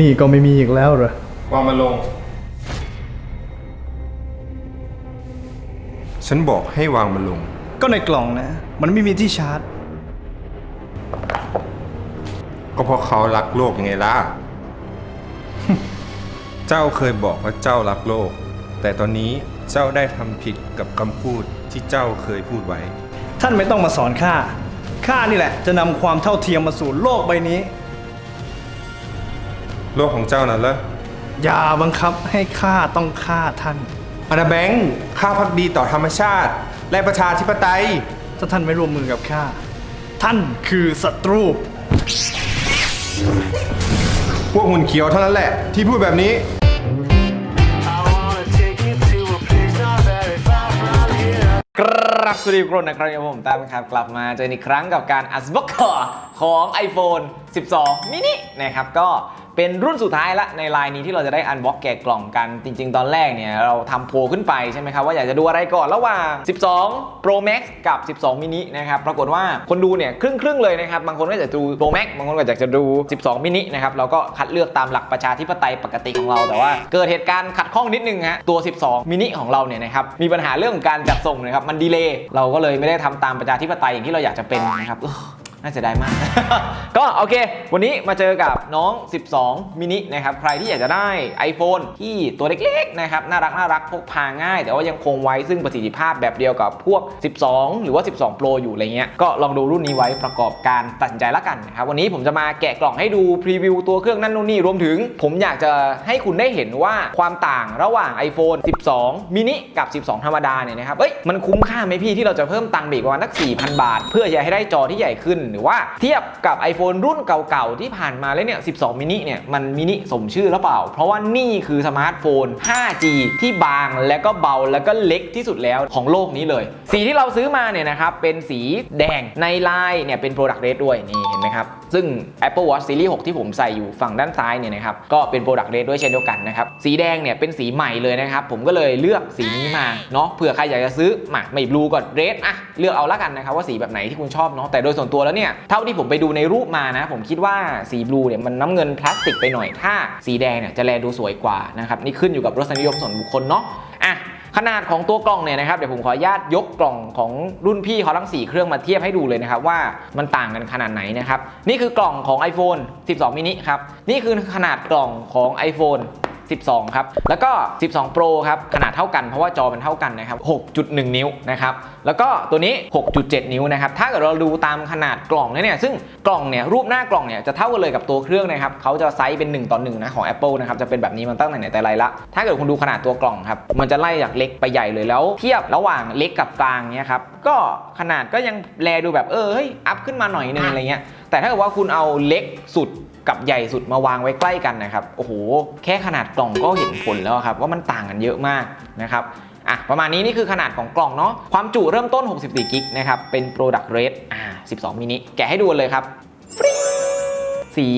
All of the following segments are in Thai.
นี่ก็ไม่มีอีกแล้วเหรอ วางมันลง ฉันบอกให้วางมันลง ก็ในกล่องนะ มันไม่มีที่ชาร์จ ก็เพราะเขารักโลกยังไงล่ะ เจ้าเคยบอกว่าเจ้ารักโลก แต่ตอนนี้เจ้าได้ทำผิดกับคำพูดที่เจ้าเคยพูดไว้ ท่านไม่ต้องมาสอนข้า ข้านี่แหละ จะนำความเท่าเทียมมาสู่โลกใบนี้ โลกของเจ้านั้นเหรออย่าบังคับให้ข้าต้องฆ่าท่าน อานาแบงค์ข้าพักดีต่อธรรมชาติ และประชาธิปไตย ถ้าท่านไม่ร่วมมือกับข้า ท่านคือศัตรู พวกหุ่นเขียวเท่านั้นแหละ ที่พูดแบบนี้ I wanna take you to a place not very far from here. ครับสวัสดีทุกคนนะครับผม ตามครับ กลับมาเจออีกครั้งกับการอัสบ็อกคอของ iPhone 12 mini นะครับ ก็ เป็นรุ่นสุดท้ายละในไลน์นี้ที่เราจะได้อันบ็อกแกะกล่องกันจริง ๆ ตอนแรกเนี่ยเราทำโพลขึ้นไปใช่ไหมครับว่าอยากจะดูอะไรก่อนระหว่าง 12 Pro Max กับ 12 mini นะครับปรากฏว่าคนดูเนี่ยครึ่งๆเลยนะครับบางคนก็จะดู Pro Max บางคนก็อยากจะดู 12 mini นะครับเราก็คัดเลือกตามหลักประชาธิปไตยปกติของเราแต่ว่า เกิดเหตุการณ์ขัดข้องนิดนึงฮะตัว 12มินิของเราเนี่ยนะครับมีปัญหาเรื่องของการจัดส่งนะครับมันดีเลย์เราก็เลยไม่ได้ทำตามประชาธิปไตยอย่างที่เราอยากจะเป็นนะครับ น่าเสียดายมาก ก็โอเค วันนี้มาเจอกับน้อง 12 มินินะครับ ใครที่อยากจะได้ iPhone ที่ตัวเล็กๆนะครับ น่ารักน่ารักพกพาง่าย แต่ว่ายังคงไว้ซึ่งประสิทธิภาพแบบเดียวกับพวก 12 หรือว่า 12 Pro อยู่อะไรเงี้ย ก็ลองดูรุ่นนี้ไว้ประกอบการตัดสินใจละกันนะครับ วันนี้ผมจะมาแกะกล่องให้ดูพรีวิวตัวเครื่องนั่นนู่นนี่ รวมถึง ผมอยากจะให้คุณได้เห็นว่าความต่างระหว่าง iPhone 12 มินิกับ 12 ธรรมดาเนี่ยนะครับ เอ้ย มันคุ้มค่าไหมพี่ที่เราจะเพิ่มตังค์อีกประมาณนัก4,000 บาท เพื่อจะให้ได้จอที่ใหญ่ขึ้นหรือว่าเทียบกับ iPhone รุ่นเก่าๆ ที่ผ่านมาแล้วเนี่ย 12 มินิเนี่ย มันมินิสมชื่อหรือเปล่า เพราะว่านี่คือสมาร์ทโฟน 5G ที่บางและก็เบาแล้วก็เล็กที่สุดแล้วของโลกนี้เลย สีที่เราซื้อมาเนี่ยนะครับ เป็นสีแดงในลายเนี่ยเป็น Product Red ด้วยนี่เห็นไหมครับ ซึ่ง Apple Watch Series 6 ที่ผมใส่อยู่ฝั่งด้านซ้ายเนี่ยนะครับก็เป็น Product Red ด้วยเช่นเดียวกันนะครับสีแดงเนี่ยเป็นสีใหม่เลยนะครับผมก็เลยเลือกสีนี้มาเนาะเผื่อใครอยากจะซื้อมาไม่บลูก็เรดอะเลือกเอาละกันนะครับว่าสีแบบไหนที่คุณชอบเนาะแต่โดยส่วนตัวแล้วเนี่ยเท่าที่ผมไปดูในรูปมานะ ผมคิดว่าสีบลูเนี่ยมันน้ำเงินพลาสติกไปหน่อยถ้าสีแดงเนี่ยจะแลดูสวยกว่านะครับนี่ขึ้นอยู่กับรสนิยมส่วนบุคคลเนาะอะขนาดของตัวกล่องเนี่ยนะครับเดี๋ยวผมขออนุญาตยกกล่องของรุ่นพี่เขาทั้ง 4 เครื่องมาเทียบให้ดูเลยนะครับว่ามันต่างกันขนาดไหนนะครับนี่คือกล่องของ iPhone 12 mini ครับนี่คือขนาดกล่องของ iPhone 12 ครับ แล้วก็ 12 Pro ครับ ขนาดเท่ากันเพราะว่าจอมันเท่ากันนะครับ 6.1 นิ้วนะครับ แล้วก็ตัวนี้ 6.7 นิ้วนะครับ ถ้าเกิดเราดูตามขนาดกล่องเนี่ย ซึ่งกล่องเนี่ย รูปหน้ากล่องเนี่ย จะเท่ากันเลยกับตัวเครื่องนะครับเขาจะไซส์เป็น 1 ต่อ 1 นะของ Apple นะครับ จะเป็นแบบนี้มันตั้งแต่ไหนแต่ไรละ ถ้าเกิดคุณดูขนาดตัวกล่องครับ มันจะไล่จากเล็กไปใหญ่เลยแล้ว เทียบระหว่างเล็กกับกลางเนี่ยครับ ก็ขนาดก็ยังแลดูแบบเออเฮ้ยอัพขึ้นมาหน่อยนึงอะไรเงี้ยแต่ถ้าเกิดว่าคุณเอาเล็กสุด กับใหญ่สุดมาวางไว้ใกล้กันนะครับโอ้โหแค่ขนาดกล่องก็เห็นผลแล้วครับว่ามันต่างกันเยอะมากนะครับอะประมาณนี้นี่คือขนาดของกล่องเนาะความจุเริ่มต้น 64กิกนะครับเป็น Product Red อ่า12มินิแกะให้ดูเลยครับ สี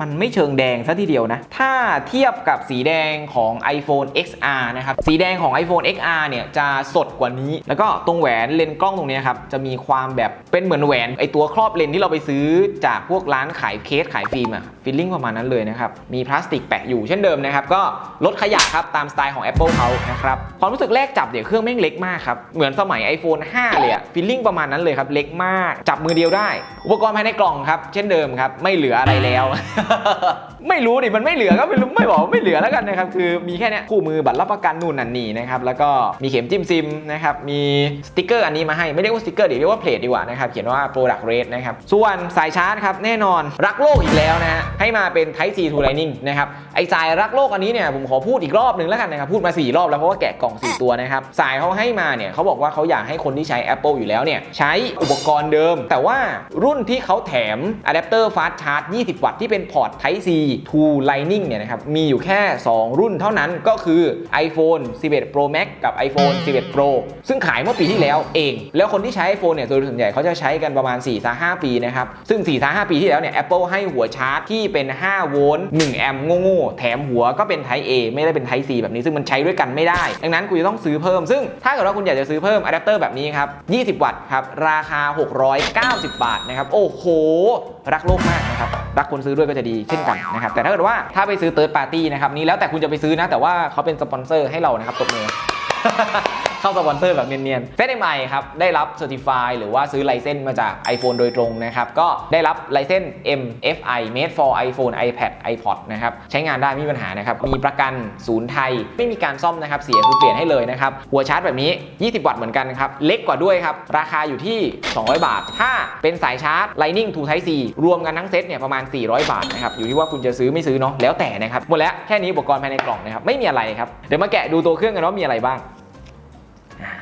มันไม่เชิงแดงซะทีเดียวนะ ถ้าเทียบกับสีแดงของ iPhone XR นะครับ สีแดงของ iPhone XR เนี่ยจะสดกว่านี้ แล้วก็ตรงแหวนเลนกล้องตรงนี้ครับ จะมีความแบบเป็นเหมือนแหวนไอตัวครอบเลนที่เราไปซื้อจากพวกร้านขายเคสขายฟิล์มอะฟีลลิ่งประมาณนั้นเลยนะครับ มีพลาสติกแปะอยู่เช่นเดิมนะครับ ก็ลดขยะครับตามสไตล์ของ Apple เขานะครับ ความรู้สึกแรกจับเนี่ยเครื่องแม่งเล็กมากครับ เหมือนสมัย iPhone 5 เลยอะฟีลลิ่งประมาณนั้นเลยครับ เล็กมาก จับมือเดียวได้ อุปกรณ์ภายในกล่องครับ เช่นเดิมครับ ไม่เหลืออะไรแล้ว ไม่รู้ดิมันไม่เหลือก็ไม่รู้ไม่บอกว่าไม่เหลือแล้วกันนะครับคือมีแค่เนี้ยคู่มือบัตรรับประกันนู่นนั่นนี่นะครับแล้วก็มีเข็มจิ้มซิมนะครับมีสติกเกอร์อันนี้มาให้ไม่เรียกว่าสติกเกอร์ดิเรียกว่าเพลทดีกว่านะครับเขียนว่า product rate นะครับส่วนสายชาร์จครับแน่นอนรักโลกอีกแล้วนะฮะให้มาเป็น Type C to Lightning นะครับไอสายรักโลกอันนี้เนี่ยผมขอพูดอีกรอบหนึ่งแล้วกันนะครับพูดมา 4 รอบแล้วเพราะว่าแกะกล่อง 4 ตัวนะครับสายเขาให้มาเนี่ยเขาบอกว่าเขาอยากให้คนที่ใช้ Apple อยู่แล้วเนี่ยใช้อุปกรณ์เดิม แต่ว่ารุ่นที่เขาแถมอะแดปเตอร์ฟาสชาร์จ20 วัตต์ที่เป็นพอร์ต Type C to Lightning เนี่ยนะครับมีอยู่แค่ 2 รุ่นเท่านั้นก็คือ iPhone 11 Pro Max กับ iPhone 11 Pro ซึ่งขายเมื่อปีที่แล้วเอง แล้วคนที่ใช้ iPhone เนี่ยโดยส่วนใหญ่เขาจะใช้กันประมาณ 4-5 ปีนะครับซึ่ง 4-5 ปีที่แล้วเนี่ย Apple ให้หัวชาร์จที่เป็น 5 โวลต์ 1 แอมป์โง่ๆแถมหัวก็เป็น Type A ไม่ได้เป็น Type C แบบนี้ซึ่งมันใช้ด้วยกันไม่ได้ ดังนั้นคุณจะต้องซื้อเพิ่ม ซึ่งถ้าเกิดว่าคุณอยากจะซื้อเพิ่มอะแดปเตอร์แบบนี้ครับ 20 วัตต์ครับราคา 690 บาทนะครับโอ้โห รักโลกมากนะครับรักคนซื้อด้วยก็จะดีเช่นกันนะครับแต่ถ้าเกิดว่าถ้าไปซื้อเติร์ดปาร์ตี้นะครับนี่แล้วแต่คุณจะไปซื้อนะ แต่ว่าเขาเป็นสปอนเซอร์ให้เรานะครับตบมือเข้าสปอนเซอร์แบบเนียนๆ FedMI ครับ ได้รับ Certify หรือว่าซื้อไลเซนส์มาจาก iPhone โดยตรงนะครับ ก็ได้รับไลเซนส์ MFI Made for iPhone iPad iPod นะครับ ใช้งานได้ไม่มีปัญหานะครับ มีประกันศูนย์ไทย ไม่มีการซ่อมนะครับ เสียคือเปลี่ยนให้เลยนะครับ หัวชาร์จแบบนี้ 20 วัตต์เหมือนกันครับ เล็กกว่าด้วยครับ ราคาอยู่ที่ 200 บาท ถ้าเป็นสายชาร์จ Lightning to Type C รวมกันทั้งเซตเนี่ยประมาณ 400 บาทนะครับ อยู่ที่ว่าคุณจะซื้อไม่ซื้อเนาะ แล้วแต่นะครับ หมดแล้ว แค่นี้อุปกรณ์ภายในกล่องนะครับ ไม่มีอะไรครับ เดี๋ยวมาแกะดูตัวเครื่องกันว่ามีอะไรบ้าง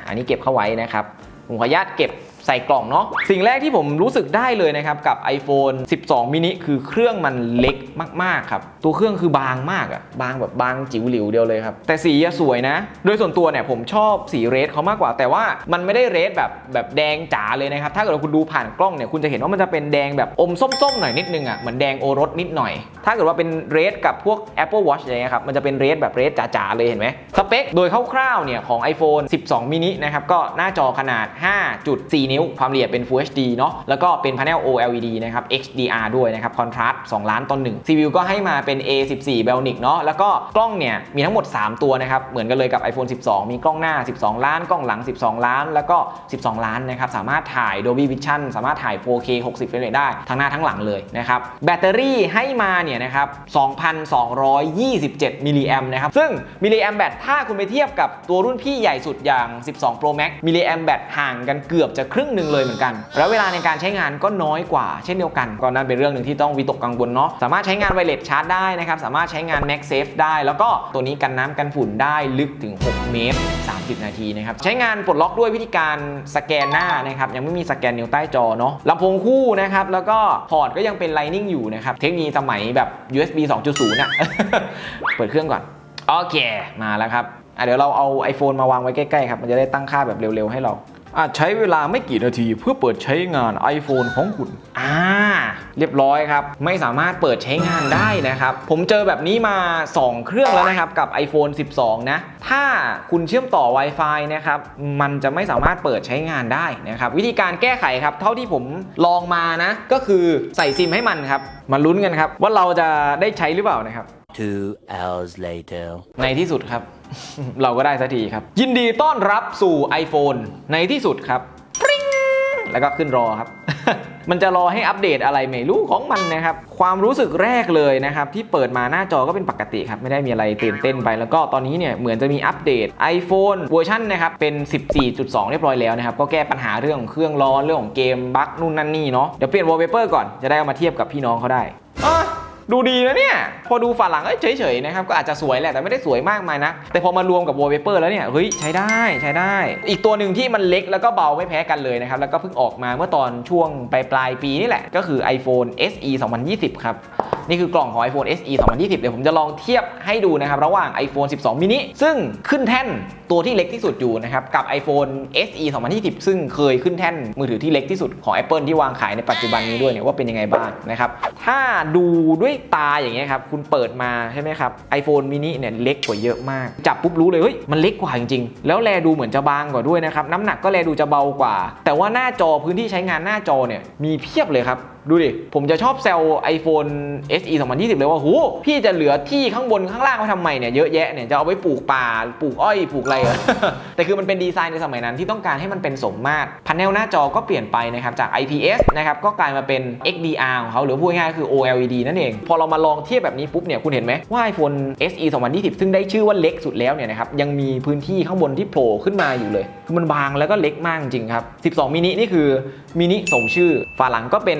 อันนี้เก็บเข้าไว้นะครับผมขออนุญาตเก็บ ใส่กล่องเนาะสิ่งแรกที่ผมรู้สึกได้เลยนะครับกับ iPhone 12 mini คือเครื่องมันเล็กมากๆครับตัวเครื่องคือบางมากอะบางแบบบางจิ๋วหลิวเดียวเลยครับแต่สีสวยนะ โดยส่วนตัวเนี่ยผมชอบสีเรดเขามากกว่า แต่ว่ามันไม่ได้เรดแบบแบบแดงจ๋าเลยนะครับถ้าเกิดคุณดูผ่านกล้องเนี่ยคุณจะเห็นว่ามันจะเป็นแดงแบบอมส้มๆหน่อยนิดนึงอะเหมือนแดงโอรสนิดหน่อย ถ้าเกิดว่าเป็นเรดกับพวก Apple Watch อะไรเงี้ยครับมันจะเป็นเรดแบบเรดจ๋าๆเลยเห็นไหมสเปคโดยคร่าวๆเนี่ยของ iPhone 12 mini นะครับก็หน้าจอขนาด 5.4นิ้ว ความละเอียดเป็น Full HD เนาะแล้วก็เป็น Panel OLED นะครับ HDR ด้วยนะครับคอนทราสต์2ล้านต่อ1 CPU ก็ให้มาเป็น A14 Bionic เนาะแล้วก็กล้องเนี่ยมีทั้งหมด 3 ตัวนะครับ เหมือนกันเลยกับ iPhone 12 มีกล้องหน้า 12 ล้าน กล้องหลัง 12 ล้าน แล้วก็ 12 ล้านนะครับ สามารถถ่าย Dolby Vision สามารถถ่าย 4K 60 เฟรมเรทได้ ทั้งหน้าทั้งหลังเลยนะครับ แบตเตอรี่ให้มาเนี่ยนะครับ 2,227 มิลลิแอมนะครับ ซึ่งมิลลิแอมแบตถ้าคุณไปเทียบกับตัวรุ่นพี่ใหญ่สุดอย่าง 12 Pro Max มิลลิแอมแบตห่างกันเกือบจะครึ่งหนึ่งเลยเหมือนกัน แล้วเวลาในการใช้งานก็น้อยกว่าเช่นเดียวกัน ก็นั่นเป็นเรื่องหนึ่งที่ต้องวิตกกังวลเนาะสามารถใช้งานไวเลสชาร์จได้นะครับสามารถใช้งาน MagSafe ได้ แล้วก็ตัวนี้กันน้ำกันฝุ่นได้ลึกถึง 6 เมตร 30 นาทีนะครับใช้งานปลดล็อกด้วยวิธีการสแกนหน้านะครับยังไม่มีสแกนนิ้วใต้จอเนาะลำโพงคู่นะครับแล้วก็พอร์ตก็ยังเป็น Lightning อยู่นะครับเทคโนโลยีสมัยแบบ USB 2.0น่ะเปิดเครื่องก่อนโอเคมาแล้วครับเดี๋ยวเราเอา iPhone มาวางไว้ใกล้ๆครับมันจะได้ตั้งค่าแบบเร็วๆให้เรา อาจใช้เวลาไม่กี่นาทีเพื่อเปิดใช้งาน iPhone ของคุณ อ่า เรียบร้อยครับ ไม่สามารถเปิดใช้งานได้นะครับ ผมเจอแบบนี้มา 2 เครื่องแล้วนะครับ กับ iPhone 12 นะ ถ้าคุณเชื่อมต่อ Wi-Fi นะครับ มันจะไม่สามารถเปิดใช้งานได้นะครับ วิธีการแก้ไขครับ เท่าที่ผมลองมานะ ก็คือใส่ซิมให้มันครับ มาลุ้นกันครับ ว่าเราจะได้ใช้หรือเปล่านะครับ Two hours later. ในที่สุดครับ เราก็ได้สักทีครับ ยินดีต้อนรับสู่ iPhone ในที่สุดครับปริ้งแล้วก็ขึ้นรอครับ มันจะรอให้อัปเดตอะไรไม่รู้ของมันนะครับ ความรู้สึกแรกเลยนะครับ ที่เปิดมาหน้าจอก็เป็นปกติครับ ไม่ได้มีอะไรตื่นเต้นไป แล้วก็ตอนนี้เนี่ยเหมือนจะมีอัปเดต iPhone เวอร์ชันนะครับ เป็น 14.2 เรียบร้อยแล้วนะครับ ก็แก้ปัญหาเรื่องของเครื่องร้อนเรื่องของเกมบั๊กนู่นนั่นนี่เนาะเดี๋ยวเปลี่ยน wallpaper ก่อนจะได้เอามาเทียบกับพี่น้องเขาได้ ดูดีนะเนี่ย พอดูฝาหลังเฉยๆนะครับก็อาจจะสวยแหละแต่ไม่ได้สวยมากมายนะ แต่พอมารวมกับ wallpaper แล้วเนี่ยเฮ้ยใช้ได้ใช้ได้ อีกตัวหนึ่งที่มันเล็กแล้วก็เบาไม่แพ้กันเลยนะครับแล้วก็เพิ่งออกมาเมื่อตอนช่วงปลายปลายปีนี่แหละ ก็คือ iPhone SE 2020 ครับนี่คือกล่องของ iPhone SE 2020 เดี๋ยวผมจะลองเทียบให้ดูนะครับ ระหว่าง iPhone 12 mini ซึ่งขึ้นแท่นตัวที่เล็กที่สุดอยู่นะครับ กับ iPhone SE 2020 ซึ่งเคยขึ้นแท่นมือถือที่เล็กที่สุดของ Apple ที่วางขายในปัจจุบันนี้ด้วยเนี่ยว่าเป็นยังไงบ้างนะครับ ถ้าดูด้วยตาอย่างเงี้ยครับคุณเปิดมาใช่ไหมครับ iPhone mini เนี่ยเล็กกว่าเยอะมาก จับปุ๊บรู้เลยเฮ้ยมันเล็กกว่าจริงๆ แล้วแลดูเหมือนจะบางกว่าด้วยนะครับน้ำหนักก็แลดูจะเบากว่า แต่ว่าหน้าจอพื้นที่ใช้งานหน้าจอเนี่ยมีเพียบเลยครับ ดูดิ ผมจะชอบแซว iPhone SE 2020 เลยว่าโหพี่จะเหลือที่ข้างบนข้างล่างไว้ทำไมเนี่ยเยอะแยะเนี่ยจะเอาไว้ปลูกป่าปลูกอ้อยปลูกอะไรเหรอแต่คือมันเป็นดีไซน์ในสมัยนั้นที่ต้องการให้มันเป็นสมมาตรพันแนลหน้าจอก็เปลี่ยนไปนะครับจาก IPS นะครับก็กลายมาเป็น XDR ของเขาหรือพูดง่ายๆคือ OLED นั่นเอง พอเรามาลองเทียบแบบนี้ปุ๊บเนี่ยคุณเห็นไหมว่า iPhone SE 2020 ซึ่งได้ชื่อว่าเล็กสุดแล้วเนี่ยนะครับยังมีพื้นที่ข้างบนที่โผล่ขึ้นมาอยู่เลยคือมันบางแล้วก็เล็กมากจริงครับ 12 มินินี่คือมินิสมชื่อฝาหลังก็เป็น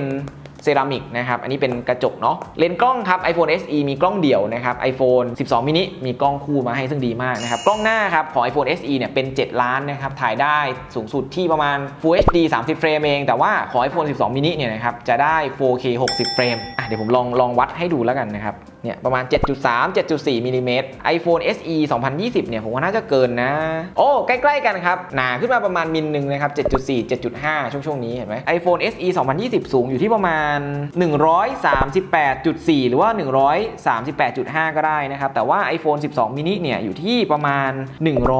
เซรามิกนะครับ อันนี้เป็นกระจกเนาะ เลนส์กล้องครับ iPhone SE มีกล้องเดี่ยวนะครับ iPhone 12 mini มีกล้องคู่มาให้ซึ่งดีมากนะครับ กล้องหน้าครับของ iPhone SE เนี่ยเป็น 7 ล้านนะครับ ถ่ายได้สูงสุดที่ประมาณ Full HD 30 เฟรมเอง แต่ว่าของ iPhone 12 mini เนี่ยนะครับจะได้ 4K 60 เฟรม อะเดี๋ยวผมลองลองวัดให้ดูแล้วกันนะครับ เนี่ยประมาณ 7.3 7.4มิลลิเมตร iPhone SE 2020 เนี่ยผมว่าน่าจะเกินนะ โอ้ใกล้ๆกันครับ หนาขึ้นมาประมาณมิลหนึ่งนะครับ 7.4 7.5 ช่วงช่วงๆนี้เห็นไหม iPhone SE 2020 สูงอยู่ที่ประมาณ 138.4 หรือว่า 138.5 ก็ได้นะครับ แต่ว่า iPhone 12 mini เนี่ยอยู่ที่ประมาณ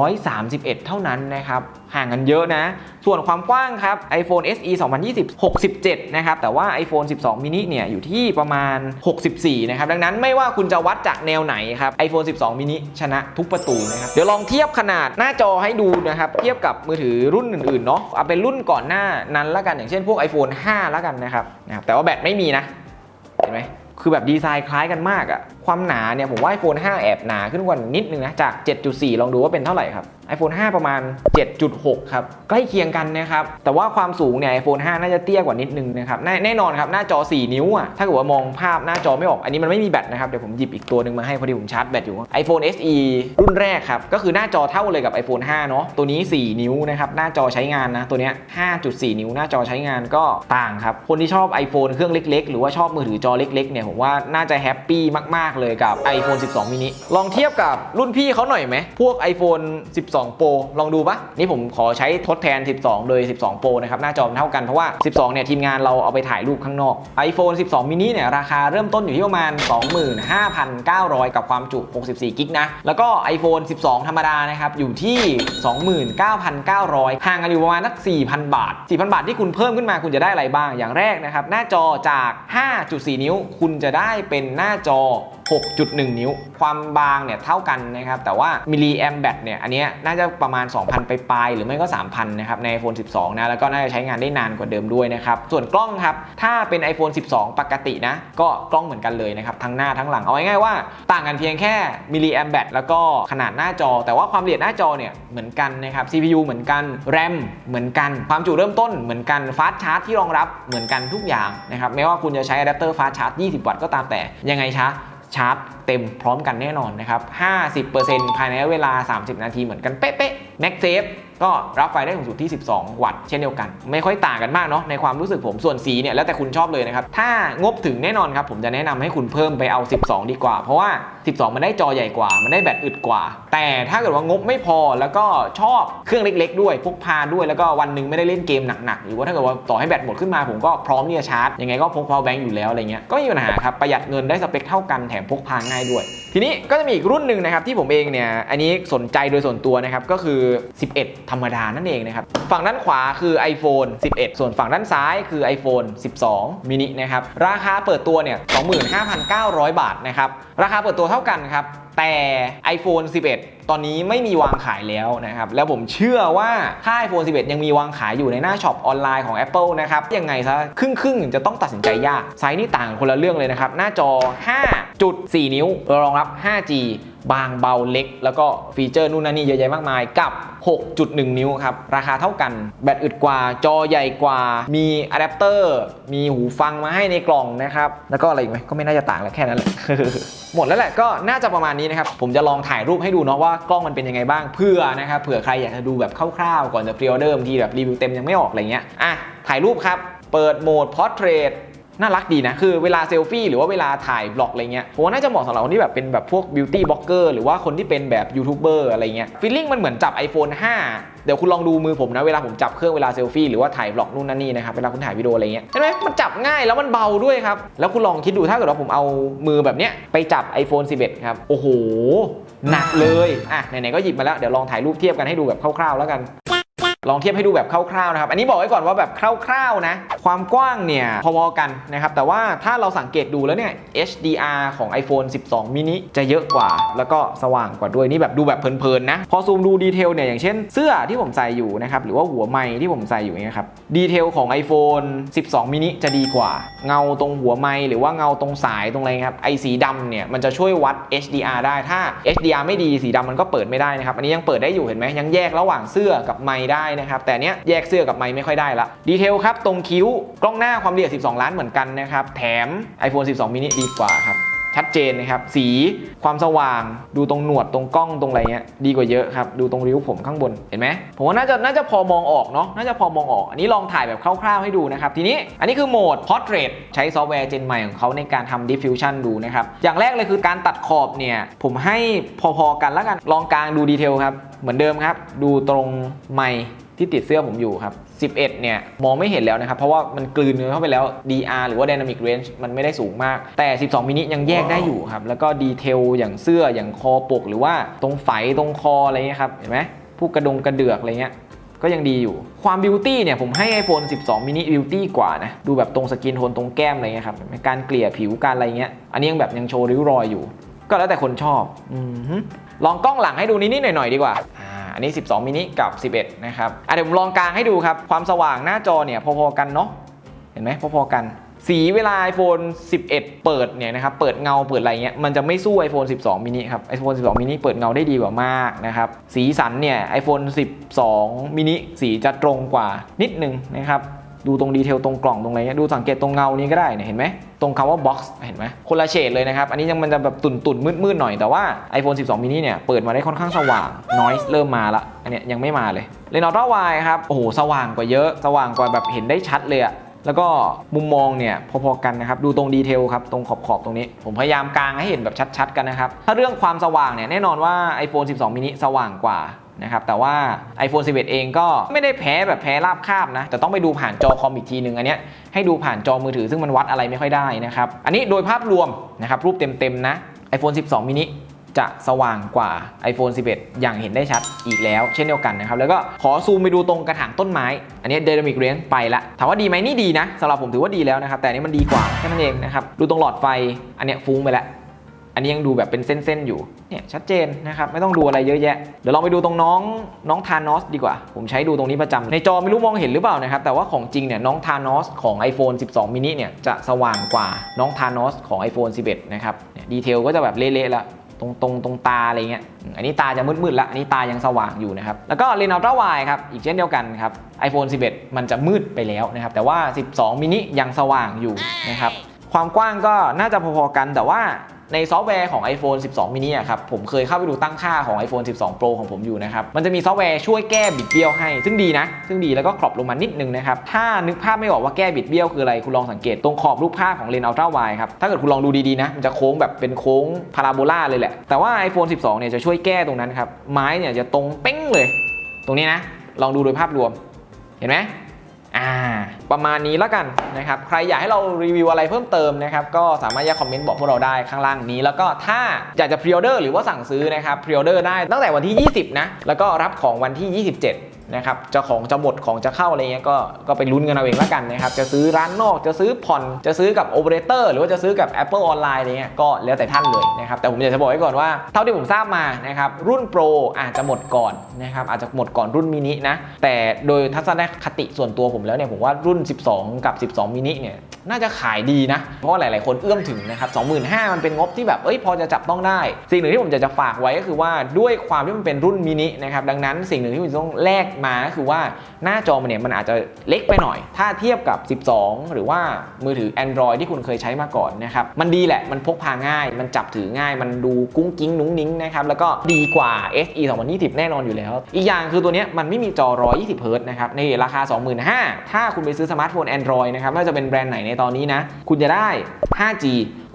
131 เท่านั้นนะครับ ห่างกันเยอะนะ ส่วนความกว้างครับ iPhone SE 2020 67 นะครับ แต่ว่า iPhone 12 mini เนี่ยอยู่ที่ประมาณ 64 นะครับ ดังนั้นไม่ว่าคุณจะวัดจากแนวไหนครับ iPhone 12 mini ชนะทุกประตูนะครับ เดี๋ยวลองเทียบขนาดหน้าจอให้ดูนะครับ เทียบกับมือถือรุ่นอื่นๆ เนาะเอาเป็นรุ่นก่อนหน้านั้นละกัน อย่างเช่นพวก iPhone 5 ละกันนะครับนะครับ แต่ว่าแบตไม่มีนะ เห็นไหมคือแบบดีไซน์คล้ายกันมากอะความหนาเนี่ยผมว่า iPhone 5 แอบหนาขึ้นกว่านิดนึงนะจาก 7.4 ลองดูว่าเป็นเท่าไหร่ครับ iPhone 5 ประมาณ 7.6 ครับ ใกล้เคียงกันนะครับ แต่ว่าความสูงเนี่ย iPhone 5 น่าจะเตี้ยกว่านิดนึงนะครับ แน่นอนครับ หน้าจอ 4 นิ้วอะถ้าเกิดว่ามองภาพหน้าจอไม่ออก อันนี้มันไม่มีแบตนะครับ เดี๋ยวผมหยิบอีกตัวหนึ่งมาให้พอดีผมชาร์จแบตอยู่ iPhone SE รุ่นแรกครับ ก็คือหน้าจอเท่าเลยกับ iPhone 5 เนาะ ตัวนี้ 4 นิ้วนะครับ หน้าจอใช้งานนะ ตัวเนี้ย 5.4 นิ้ว หน้าจอใช้งานก็ต่างครับ คนที่ชอบ iPhone เครื่องเล็ก ๆ หรือว่าชอบมือถือจอเล็กๆ เนี่ย ผมว่าน่าจะแฮปปี้มาก ๆ เลยกับ iPhone 12 mini ลองเทียบกับรุ่นพี่เขาหน่อยไหมพวก iPhone 12 Pro ลองดูปะนี่ผมขอใช้ทดแทน 12 โดย 12 Pro นะครับ หน้าจอมันเท่ากัน เพราะว่า 12 เนี่ย ทีมงานเราเอาไปถ่ายรูปข้างนอก iPhone 12 mini เนี่ย ราคาเริ่มต้นอยู่ที่ประมาณ 25,900 กับความจุ 64 กิกนะ แล้วก็ iPhone 12 ธรรมดานะครับ อยู่ที่ 29,900 ห่างกันอยู่ประมาณสัก 4,000 บาท 4,000 บาทที่คุณเพิ่มขึ้นมาคุณจะได้อะไรบ้าง อย่างแรกนะครับ หน้าจอจาก 5.4 นิ้ว คุณจะได้เป็นหน้าจอ 6.1 นิ้ว ความบางเนี่ยเท่ากันนะครับ แต่ว่ามิลลิแอมแบตเนี่ย อันนี้น่าจะประมาณ 2,000 ไปปลายหรือไม่ก็ 3,000 นะครับ ใน iPhone 12 นะ แล้วก็น่าจะใช้งานได้นานกว่าเดิมด้วยนะครับ ส่วนกล้องครับ ถ้าเป็น iPhone 12 ปกตินะ ก็กล้องเหมือนกันเลยนะครับ ทั้งหน้าทั้งหลัง เอาง่ายๆว่า ต่างกันเพียงแค่มิลลิแอมแบตแล้วก็ขนาดหน้าจอ แต่ว่าความละเอียดหน้าจอเนี่ยเหมือนกันนะครับ CPU เหมือนกัน RAM เหมือนกัน ความจุเริ่มต้นเหมือนกัน ฟาสต์ชาร์จที่รองรับเหมือนกันทุกอย่างนะครับไม่ว่าคุณจะใช้อะแดปเตอร์ฟาสต์ชาร์จ 20 วัตต์ก็ตามแต่ยังไงช้า ชาร์จเต็มพร้อมกันแน่นอนนะครับ 50%ภายในเวลา 30 นาทีเหมือนกันเป๊ะๆ Max Safe ก็รับไฟได้สูงสุดที่ 12 วัตต์เช่นเดียวกัน ไม่ค่อยต่างกันมากเนาะในความรู้สึกผมส่วนสีเนี่ยแล้วแต่คุณชอบเลยนะครับ ถ้างบถึงแน่นอนครับ ผมจะแนะนำให้คุณเพิ่มไปเอา 12 ดีกว่า เพราะว่า 12 มันได้จอใหญ่กว่า มันได้แบตอึดกว่า แต่ถ้าเกิดว่างบไม่พอแล้วก็ชอบเครื่องเล็ก ๆ ด้วยพกพาด้วยแล้วก็วันหนึ่งไม่ได้เล่นเกมหนักๆหรือว่าถ้าเกิดว่าต่อให้แบตหมดขึ้นมาผมก็พร้อมที่จะชาร์จยังไงก็พก power bank อยู่แล้วอะไรเงี้ยก็ไม่มีปัญหาครับประหยัดเงินได้สเปคเท่ากันแถมพกพาง่ายด้วย ทีนี้ก็จะมีอีกรุ่นหนึ่งนะครับที่ผมเองเนี่ยอันนี้สนใจโดยส่วนตัวนะครับก็คือ 11 ธรรมดานั่นเองนะครับฝั่งด้านขวาคือ iPhone 11 ส่วนฝั่งด้านซ้ายคือ iPhone 12 mini นะครับราคาเปิดตัวเนี่ย25,900 บาทนะครับราคาเปิดตัวเท่าท่ากันครับ แต่ iPhone 11 ตอนนี้ไม่มีวางขายแล้วนะครับ แล้วผมเชื่อว่าถ้า iPhone 11 ยังมีวางขายอยู่ในหน้าช็อปออนไลน์ของ Apple นะครับ ยังไงซะครึ่งครึ่งจะต้องตัดสินใจยาก ไซส์นี่ต่างคนละเรื่องเลยนะครับ หน้าจอ 5.4 นิ้วรองรับ 5G บางเบาเล็ก แล้วก็ฟีเจอร์นู่นนั่นนี่เยอะแยะมากมายกับ 6.1 นิ้วครับ ราคาเท่ากัน แบตอึดกว่าจอใหญ่กว่า มีอะแดปเตอร์ มีหูฟังมาให้ในกล่องนะครับ แล้วก็อะไรอีกไหมก็ไม่น่าจะต่างแล้วแค่นั้นแหละหมดแล้วแหละก็น่าจะประมาณนี้นะครับ ผมจะลองถ่ายรูปให้ดูเนาะว่ากล้องมันเป็นยังไงบ้างเพื่อนะครับเผื่อใครอยากจะดูแบบคร่าวๆก่อนจะพรีออเดอร์บางทีแบบรีวิวเต็มยังไม่ออกอะไรเงี้ยอะถ่ายรูปครับเปิดโหมด Portrait น่ารักดีนะ คือเวลาเซลฟี่หรือว่าเวลาถ่ายบล็อกอะไรเงี้ยผมว่าน่าจะเหมาะสำหรับคนที่แบบเป็นแบบพวกบิวตี้บล็อกเกอร์หรือว่าคนที่เป็นแบบยูทูบเบอร์อะไรเงี้ยฟีลลิ่งมันเหมือนจับ iPhone 5 เดี๋ยวคุณลองดูมือผมนะ เวลาผมจับเครื่องเวลาเซลฟี่หรือว่าถ่ายบล็อกนู่นนั่นนี่นะครับเวลาคุณถ่ายวิดีโออะไรเงี้ยใช่ไหมมันจับง่ายแล้วมันเบาด้วยครับ แล้วคุณลองคิดดูถ้าเกิดว่าผมเอามือแบบเนี้ยไปจับ iPhone 11 ครับโอ้โหหนักเลยอะไหนๆก็หยิบมาแล้วเดี๋ยวลองถ่ายรูปเทียบกันให้ดูแบบคร่าวๆแล้วกัน ลองเทียบให้ดูแบบคร่าวๆนะครับ อันนี้บอกไว้ก่อนว่าแบบคร่าวๆนะ ความกว้างเนี่ยพอๆกันนะครับ แต่ว่าถ้าเราสังเกตดูแล้วเนี่ย HDR ของ iPhone 12 mini จะเยอะกว่า แล้วก็สว่างกว่าด้วยนี่แบบดูแบบเพลินๆนะ พอซูมดูดีเทลเนี่ยอย่างเช่นเสื้อที่ผมใส่อยู่นะครับ หรือว่าหัวไม้ที่ผมใส่อยู่เนี่ยครับดีเทลของ iPhone 12 mini จะดีกว่า เงาตรงหัวไม้หรือว่าเงาตรงสายตรงอะไรครับไอสีดำเนี่ยมันจะช่วยวัด HDR ได้ถ้า HDR ไม่ดีสีดำมันก็เปิดไม่ได้นะครับอันนี้ยังเปิดได้อยู่เห็นไหมยังแยกระหว่างเสื้อกับไม้ได้นะครับ แต่เนี้ยแยกเสื้อกับไม้ไม่ค่อยได้ละดีเทลครับ ตรงคิ้วกล้องหน้าความละเอียด 12 ล้านเหมือนกันนะครับ แถม iPhone 12 mini ดีกว่าครับชัดเจนนะครับ สีความสว่าง ดูตรงหนวดตรงกล้องตรงอะไรเงี้ยดีกว่าเยอะครับ ดูตรงริ้วผมข้างบนเห็นไหมผมว่าน่าจะน่าจะพอมองออกเนาะน่าจะพอมองออก อันนี้ลองถ่ายแบบคร่าวๆให้ดูนะครับ ทีนี้อันนี้คือโหมด Portrait ใช้ซอฟต์แวร์เจนใหม่ของเขาในการทำ diffusion ดูนะครับ อย่างแรกเลยคือการตัดขอบเนี่ย ผมให้พอๆกันแล้วกันลองกลางดูดีเทลครับเหมือนเดิมครับ ดูตรงไมค ที่ติดเสื้อผมอยู่ครับ 11 เนี่ย มองไม่เห็นแล้วนะครับ เพราะว่ามันกลืนเนื้อเข้าไปแล้ว DR หรือว่า Dynamic Range มันไม่ได้สูงมาก แต่ 12 มินิยังแยกได้อยู่ครับ แล้วก็ดีเทลอย่างเสื้ออย่างคอปก หรือว่าตรงไฝตรงคออะไรเงี้ยครับ เห็นไหมพวกกระดงกระเดือกอะไรเงี้ยก็ยังดีอยู่ ความบิวตี้เนี่ยผมให้ iPhone 12 mini บิวตี้กว่านะ ดูแบบตรงสกินโทนตรงแก้มอะไรเงี้ยครับการเกลี่ยผิวการอะไรเงี้ย อันนี้ยังแบบยังโชว์ริ้วรอยอยู่ ก็แล้วแต่คนชอบอือฮึลองกล้องหลังให้ดูนิดๆหน่อยๆดีกว่า อันนี้ 12 mini กับ 11 นะครับอะเดี๋ยวผมลองกลางให้ดูครับ ความสว่างหน้าจอเนี่ยพอๆกันเนาะเห็นไหมพอๆกันสีเวลา iPhone 11 เปิดเนี่ยนะครับ เปิดเงาเปิดอะไรเงี้ย มันจะไม่สู้ iPhone 12 mini ครับ iPhone 12 mini เปิดเงาได้ดีกว่ามากนะครับ สีสันเนี่ย iPhone 12 mini สีจะตรงกว่านิดนึงนะครับ ดูตรงดีเทลตรงกล่องตรงอะไรเงี้ยดูสังเกตตรงเงานี้ก็ได้เนี่ยเห็นไหมตรงคำว่า box เห็นไหมคนละเฉดเลยนะครับ อันนี้ยังมันจะแบบตุ่นตุ่นมืดมืดหน่อยแต่ว่า iPhone 12 mini เนี่ยเปิดมาได้ค่อนข้างสว่าง noise เริ่มมาละอันเนี้ยยังไม่มาเลยเลนส์อัลตร้าไวครับโอ้โหสว่างกว่าเยอะสว่างกว่าแบบเห็นได้ชัดเลยอะแล้วก็มุมมองเนี่ยพอๆกันนะครับดูตรงดีเทลครับตรงขอบๆตรงนี้ ผมพยายามกางให้เห็นแบบชัดๆกันนะครับถ้าเรื่องความสว่างเนี่ยแน่นอนว่า iPhone 12 mini สว่างกว่า นะครับแต่ว่า iPhone 11 เองก็ไม่ได้แพ้แบบแพ้ราบคาบนะ แต่ต้องไปดูผ่านจอคอมอีกทีหนึ่งอันเนี้ยให้ดูผ่านจอมือถือซึ่งมันวัดอะไรไม่ค่อยได้นะครับอันนี้โดยภาพรวมนะครับรูปเต็มๆนะ iPhone 12 mini จะสว่างกว่า iPhone 11 อย่างเห็นได้ชัดอีกแล้ว เช่นเดียวกันนะครับ แล้วก็ขอซูมไปดูตรงกระถางต้นไม้ อันนี้ Dynamic Range ไปละ ถามว่าดีไหมนี่ดีนะสำหรับผมถือว่าดีแล้วนะครับ แต่อันนี้มันดีกว่าแค่นั้นเองนะครับ ดูตรงหลอดไฟ อันเนี้ยฟุ้งไปแล้ว อันนี้ยังดูแบบเป็นเส้นๆอยู่ เนี่ยชัดเจนนะครับไม่ต้องดูอะไรเยอะแยะ เดี๋ยวลองไปดูตรงน้องน้องทานอสดีกว่า ผมใช้ดูตรงนี้ประจำในจอไม่รู้มองเห็นหรือเปล่านะครับ แต่ว่าของจริงเนี่ยน้องทานอสของ iPhone 12 mini เนี่ยจะสว่างกว่าน้องทานอสของ iPhone 11 นะครับดีเทลก็จะแบบเละๆล้วตรงตรงตรงตาอะไรเงี้ย อันนี้ตาจะมืดๆละ อันนี้ตายังสว่างอยู่นะครับ แล้วก็เลนส์อัลตร้าไวครับ อีกเช่นเดียวกันครับ iPhone 11 มันจะมืดไปแล้วนะครับ แต่ว่า 12 มินิยังสว่างอยู่นะครับ ความกว้างก็น่าจะพอๆกัน แต่ว่า ในซอฟต์แวร์ของ iPhone 12 mini อะครับผมเคยเข้าไปดูตั้งค่าของ iPhone 12 Pro ของผมอยู่นะครับ มันจะมีซอฟต์แวร์ช่วยแก้บิดเบี้ยวให้ ซึ่งดีนะ ซึ่งดีแล้วก็ครอบลงมานิดนึงนะครับ ถ้านึกภาพไม่ออกว่าแก้บิดเบี้ยวคืออะไร คุณลองสังเกตตรงขอบรูปภาพของเลนส์อัลตร้าไวครับ ถ้าเกิดคุณลองดูดีๆนะ มันจะโค้งแบบเป็นโค้งพาราโบลาเลยแหละ แต่ว่า iPhone 12 เนี่ยจะช่วยแก้ตรงนั้นครับ ไม้เนี่ยจะตรงเป้งเลย ตรงนี้นะ ลองดูโดยภาพรวม เห็นไหม อ่าประมาณนี้แล้วกันนะครับใครอยากให้เรารีวิวอะไรเพิ่มเติมนะครับก็สามารถแยกคอมเมนต์บอกพวกเราได้ข้างล่างนี้ แล้วก็ถ้าอยากจะพรีออเดอร์หรือว่าสั่งซื้อนะครับพรีออเดอร์ได้ตั้งแต่วันที่ 20 นะ แล้วก็รับของวันที่ 27 นะครับจะของจะหมดของจะเข้าอะไรเงี้ยก็ก็ไปลุ้นกันเอาเองละกันนะครับจะซื้อร้านนอกจะซื้อผ่อนจะซื้อกับโอเปอเรเตอร์หรือว่าจะซื้อกับ Apple ออนไลน์อะไรเงี้ยก็แล้วแต่ท่านเลยนะครับแต่ผมอยากจะบอกไว้ก่อนว่าเท่าที่ผมทราบมานะครับรุ่นโปรอาจจะหมดก่อนนะครับอาจจะหมดก่อนรุ่นมินินะแต่โดยทัศนคติส่วนตัวผมแล้วเนี่ยผมว่ารุ่น 12 กับ 12มินิเนี่ย น่าจะขายดีนะ เพราะว่าหลาย ๆ คนเอื้อมถึงนะครับ25,000มันเป็นงบที่แบบเอ้ยพอจะจับต้องได้ สิ่งหนึ่งที่ผมจะจะฝากไว้ก็คือว่าด้วยความที่มันเป็นรุ่นมินินะครับดังนั้นสิ่งหนึ่งที่คุณต้องแลกมาก็คือว่าหน้าจอมันเนี่ยมันอาจจะเล็กไปหน่อย ถ้าเทียบกับ 12 หรือว่ามือถือ Android ที่คุณเคยใช้มาก่อนนะครับมันดีแหละมันพกพาง่าย มันจับถือง่าย มันดูกุ้งกิ้งนุ้งนิ้งนะครับแล้วก็ดีกว่า SE 2020 แน่นอนอยู่แล้ว อีกอย่างคือตัวเนี้ยมันไม่มีจอ120เฮิร์ตซ์นะครับในราคา 25,000ถ้าคุณไปซื้อสมาร์ทโฟน Android นะครับไม่ว่าจะเป็นแบรนด์ไหนในตอนนี้นะ คุณจะได้ 5G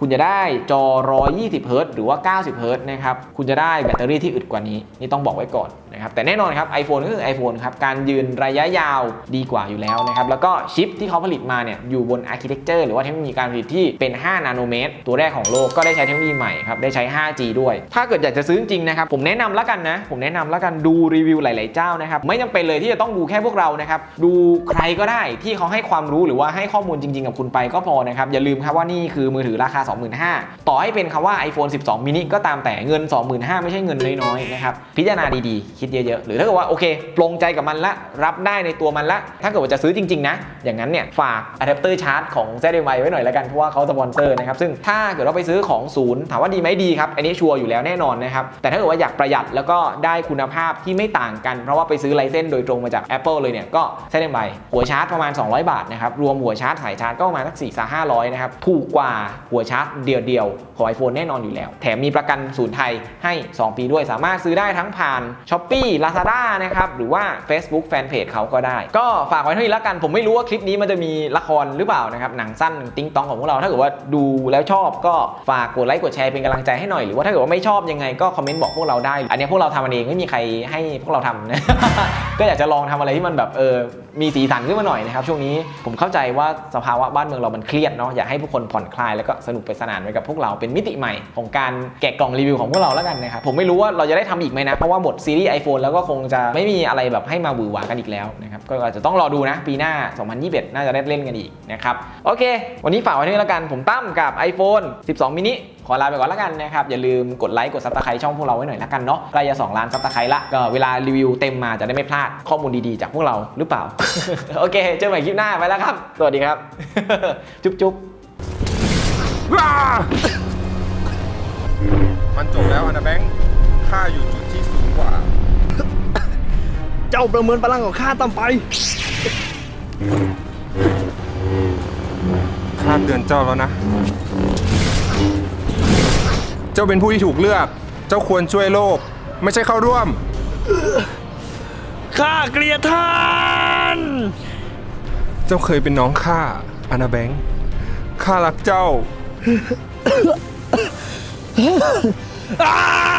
คุณจะได้จอ 120เฮิรตซ์หรือว่า 90เฮิรตซ์นะครับ คุณจะได้แบตเตอรี่ที่อึดกว่านี้ นี่ต้องบอกไว้ก่อนนะครับ แต่แน่นอนครับ iPhone ก็คือ iPhone ครับ การยืนระยะยาวดีกว่าอยู่แล้วนะครับ แล้วก็ชิปที่เขาผลิตมาเนี่ยอยู่บนอาร์เคเต็กเจอร์หรือว่าเทคโนโลยีการผลิตที่เป็น 5 นาโนเมตร ตัวแรกของโลกก็ได้ใช้เทคโนโลยีใหม่ครับ ได้ใช้ 5G ด้วย ถ้าเกิดอยากจะซื้อจริงนะครับ ผมแนะนำแล้วกันนะ ผมแนะนำแล้วกันดูรีวิวหลาย ๆ เจ้านะครับ ไม่จำเป็นเลยที่จะต้องดูแค่พวกเรานะครับ ดูใครก็ได้ที่เขาให้ความรู้หรือว่าให้ข้อมูลจริง ๆ กับคุณไปก็พอนะครับอย่าลืมครับว่านี่คือมือถือราคา25,000 ต่อให้เป็นคำว่า iPhone 12 mini ก็ตามแต่เงิน 25,000 ไม่ใช่เงินน้อยๆนะครับพิจารณาดีๆ คิดเยอะๆ หรือถ้าเกิดว่าโอเคปลงใจกับมันละ รับได้ในตัวมันละ ถ้าเกิดว่าจะซื้อจริงๆ นะ อย่างนั้นเนี่ยฝากอะแดปเตอร์ชาร์จของ ZMI ไว้หน่อยแล้วกัน เพราะว่าเขาสปอนเซอร์นะครับ ซึ่งถ้าเกิดว่าไปซื้อของศูนย์ถามว่าดีไหมดีครับ อันนี้ชัวร์อยู่แล้วแน่นอนนะครับ แต่ถ้าเกิดว่าอยากประหยัดแล้วก็ได้คุณภาพที่ไม่ต่างกัน เพราะว่าไปซื้อไลเซนส์โดยตรงมาจาก Apple เลยเนี่ยก็ ZMI หัวชาร์จประมาณ 200 บาทนะครับรวมหัวชาร์จสายชาร์จก็ประมาณสัก4 5 0 0นะครับถูกกว่าหัวชาร์จเดียวๆ ของ iPhone แน่นอนอยู่แล้ว แถมมีประกันศูนย์ไทยให้ 2 ปีด้วย สามารถซื้อได้ทั้งผ่าน s h อ p e e Lazada นะครับ หรือว่า Facebook Fanpage เขาก็ได้ ก็ฝากไว้เท่านี้แล้วกัน ผมไม่รู้ว่าคลิปนี้มันจะมีละครหรือเปล่านะครับ หนังสั้นติ้งตองของพวกเรา ถ้าเกิดว่าดูแล้วชอบก็ฝากกดไลค์กดแชร์เป็นกำลังใจให้หน่อย หรือว่าถ้าเกิดว่าไม่ชอบยังไงก็คอมเมนต์บอกพวกเราได้ อันนี้พวกเราทำมันเองไม่มีใครให้พวกเราทำนะ ก็อยากจะลองทำอะไรที่มันแบบเออ มีสีสันขึ้นมาหน่อยนะครับ ช่วงนี้ผมเข้าใจว่าสภาวะบ้านเมืองเรามันเครียดเนาะ อยากให้ผู้คนผ่อนคลายแล้วก็สนุกไปสนานไปกับพวกเราเป็นมิติใหม่ของการแกะกล่องรีวิวของพวกเราแล้วกันนะครับผมไม่รู้ว่าเราจะได้ทำอีกไหมนะ เพราะว่าหมดซีรีส์ iPhone แล้วก็คงจะไม่มีอะไรแบบให้มาหวือหวากันอีกแล้วนะครับก็อาจจะต้องรอดูนะปีหน้า 2021 น่าจะได้เล่นกันอีกนะครับโอเค วันนี้ฝากไว้ที่นี่แล้วกันผมตั้มกับ iPhone 12 mini ขอลาไปก่อนแล้วกันนะครับอย่าลืมกดไลค์กดซับสไครต์ช่องพวกเราไว้หน่อยละกันเนาะใกล้จะ2ล้านซับสไครต์ละก็เวลารีวิวเต็มมาจะได้ไม่พลาดข้อมูลดีๆจากพวกเราหรือเปล่า โอเค เจอกันใหม่คลิปหน้าไปแล้วครับ สวัสดีครับ จุ๊บจุ๊บ มันจบแล้วอันนะแบงค์ข้าอยู่จุดที่สูงกว่า เจ้าประเมินพลังของข้าต่ำไป ข้าเตือนเจ้าแล้วนะ เจ้าเป็นผู้ที่ถูกเลือก เจ้าควรช่วยโลก ไม่ใช่เข้าร่วม ข้าเกลียดท่าน เจ้าเคยเป็นน้องข้าอานาแบงค์ข้ารักเจ้า อ้า